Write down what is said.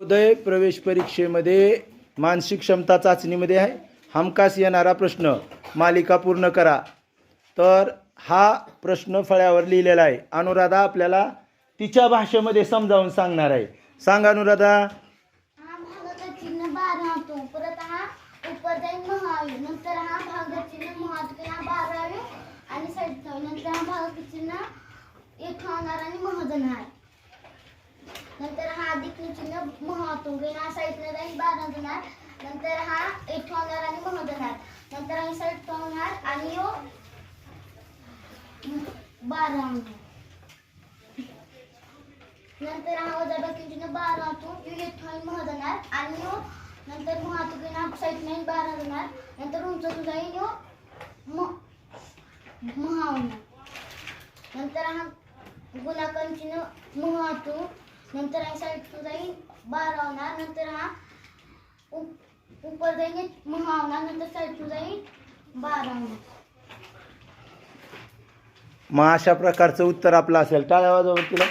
उदय प्रवेश परीक्षेमध्ये मानसिक क्षमता चाचणीमध्ये आहे. हमखास येणारा प्रश्न मालिका पूर्ण करा. तर हा प्रश्न फळ्यावर लिहिलेला आहे. अनुराधा आपल्याला तिच्या भाषेमध्ये समजावून सांगणार आहे. सांग अनुराधा. हा भागाचा चिन्ह बारा होतो. परत हा महावी नंतर हा भागाचा चिन्ह हा बारावे आणि नंतर हा भागाचा चिन्ह एक होणार आणि नंतर हा अधिक चिन्ह महत्त्व हा साईडनं राहील बारा होणार नंतर हा इथं होणार आणि महजनार नंतर हा साईड होणार आणि यो बारा नंतर हा वजा चिन्ह बारा होतो इथं मह देणार. आणि यो नंतर महातुकीन हा साईड नाही बारा देणार. नंतर उंच तुझा येईल यो महा होणार. नंतर हा गुणाकार न महातू नंतर हा साईड तुझा येईल बारा होणार नंतर हा उप- उपर जाईल महा होणार नंतर साईड तुझा येईल बारा होणार. मग अशा प्रकारचं उत्तर आपलं असेल. टाळ्या वाजवा तिला.